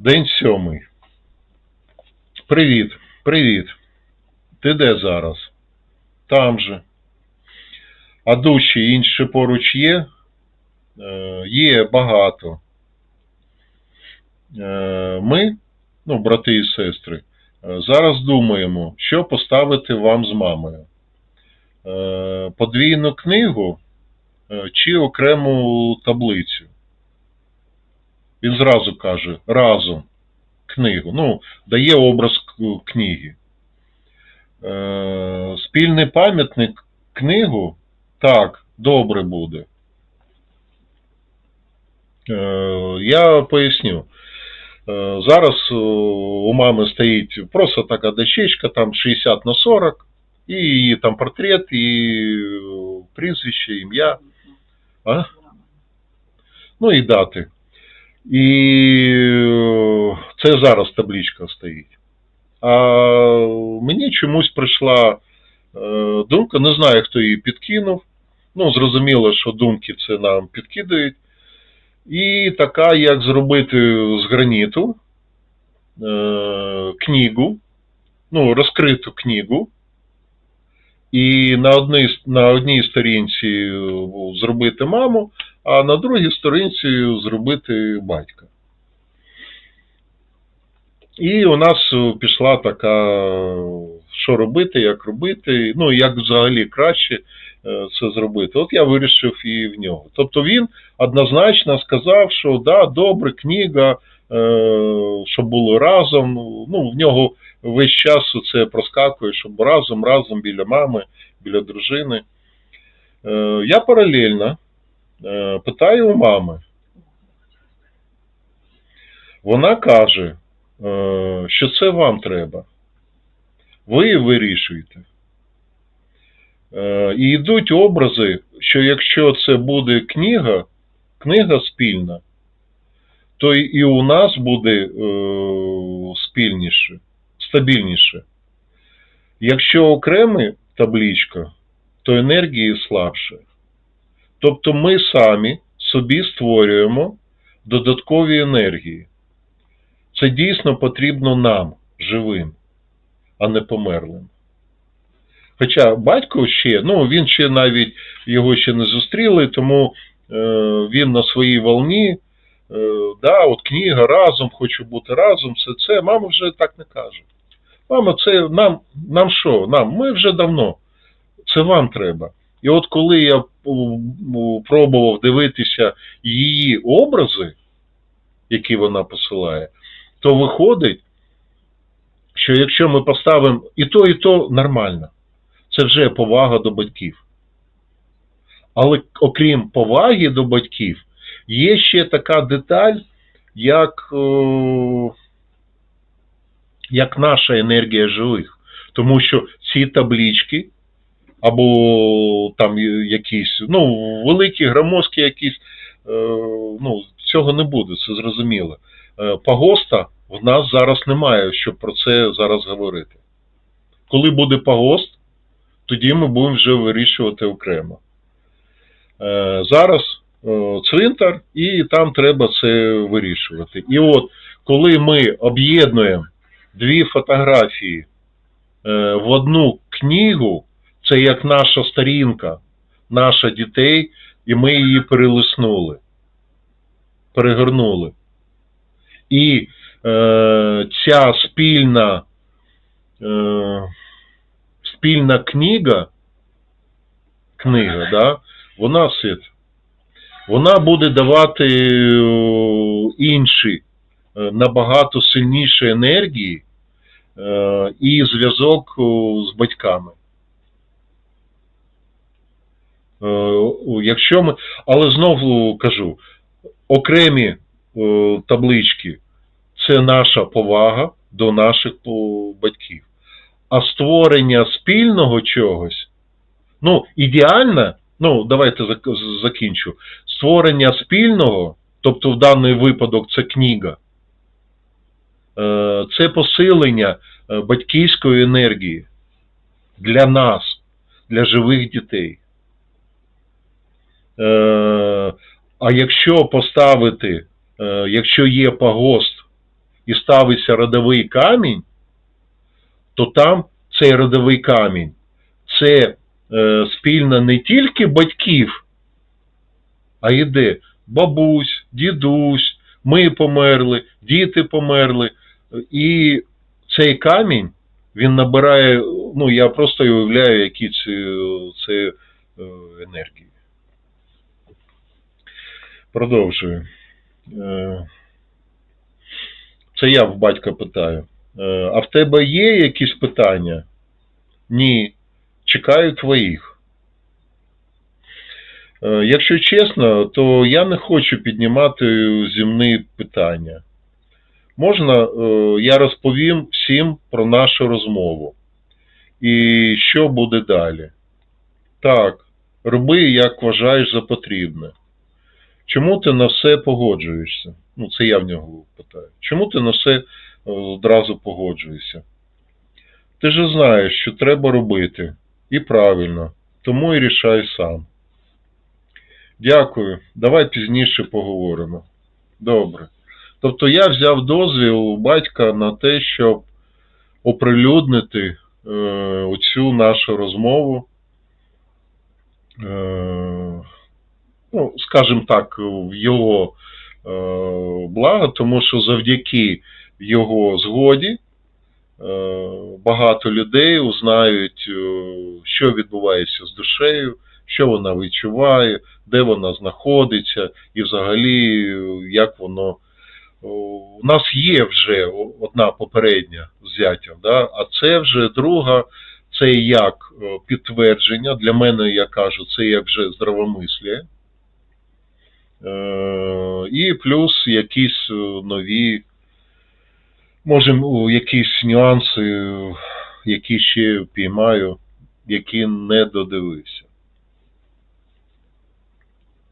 День сьомий. Привіт, привіт. Ти де зараз? Там же. А душі інші поруч є? Е, є багато. Е, ми, ну, брати і сестри, е, зараз думаємо, що поставити вам з мамою. Е, подвійну книгу е, чи окрему таблицю. Він зразу каже разом книгу. Ну, дає образ книги. Е, спільний пам'ятник книгу так, добре буде. Е, я поясню. Е, зараз е, у мами стоїть просто така дощечка, там 60 на 40, і її там портрет, і е, прізвище, ім'я. А? Ну і дати. І е, це зараз табличка стоїть. А мені чомусь прийшла е, думка, не знаю, хто її підкинув. Ну, зрозуміло, що думки це нам підкидають. І така, як зробити з граніту е, книгу, ну, розкриту книгу, і на одній, на одній сторінці зробити маму, а на другій сторінці зробити батька. І у нас пішла така, що робити, як робити, ну як взагалі краще е, це зробити. От я вирішив і в нього. Тобто він однозначно сказав, що да, добре, книга, е, щоб було разом. Ну, в нього весь час це проскакує, щоб разом, разом біля мами, біля дружини. Е, Я паралельно питаю у мами. Вона каже, е, що це вам треба. Ви вирішуєте. Е, І йдуть образи, що якщо це буде книга, книга спільна, то і у нас буде е, спільніше, стабільніше. Якщо окрема табличка, то енергії слабше. Тобто ми самі собі створюємо додаткові енергії. Це дійсно потрібно нам, живим, а не померлим. Хоча батько ще, ну він ще навіть його ще не зустріли, тому е, він на своїй волні, е, да, от книга разом, хочу бути разом, все це. Мама вже так не каже. Мама, це нам, нам що? Нам, ми вже давно. Це вам треба. І от коли я м, пробував дивитися її образи, які вона посилає, то виходить, що якщо ми поставимо і то, і то нормально, це вже повага до батьків. Але окрім поваги до батьків, є ще така деталь, як, о, як наша енергія живих. Тому що ці таблички, або там якісь, ну, великі, громоздкі якісь, е, ну, цього не буде, це зрозуміло. Е, Пагоста в нас зараз немає, щоб про це зараз говорити. Коли буде пагост, тоді ми будемо вже вирішувати окремо. Е, Зараз цвинтар, і там треба це вирішувати. І от, коли ми об'єднуємо дві фотографії в одну книгу, це як наша сторінка, наша дітей, і ми її перелиснули, перегорнули. І е, ця спільна, е, спільна книга, книга, да, вона сит, вона буде давати е, інші, е, набагато сильніші енергії е, і зв'язок з батьками. Е, Якщо ми, але знову кажу, окремі е, таблички це наша повага до наших батьків. А створення спільного чогось, ну, ідеально, ну, давайте закінчу. Створення спільного, тобто в даний випадок це книга, е, це посилення е, батьківської енергії для нас, для живих дітей. Е, А якщо поставити, е, якщо є погост і ставиться родовий камінь, то там цей родовий камінь це е, спільно не тільки батьків, а йде бабусь, дідусь, ми померли, діти померли. І цей камінь він набирає, ну я просто уявляю, які це, це енергії. Продовжую. Е, Це я в батька питаю. Е, А в тебе є якісь питання? Ні. Чекаю твоїх. Е, Якщо чесно, то я не хочу піднімати земні питання. Можна, я розповім всім про нашу розмову. І що буде далі? Так, роби, як вважаєш за потрібне. Чому ти на все погоджуєшся? Ну, це я в нього питаю. Чому ти на все е, одразу погоджуєшся? Ти ж знаєш, що треба робити. І правильно. Тому і рішай сам. Дякую. Давай пізніше поговоримо. Добре. Тобто я взяв дозвіл у батька на те, щоб оприлюднити е, оцю нашу розмову. Е, ну, скажімо так, в його е, благо, тому що завдяки його згоді е, багато людей узнають, е, що відбувається з душею, що вона відчуває, де вона знаходиться, і взагалі е, як воно. У нас є вже одна попередня взяття, да? а це вже друга, це як е, підтвердження. Для мене, я кажу, це як вже здравомислі. Е, І плюс якісь е, нові, може, якісь нюанси, е, які ще піймаю, які не додивився.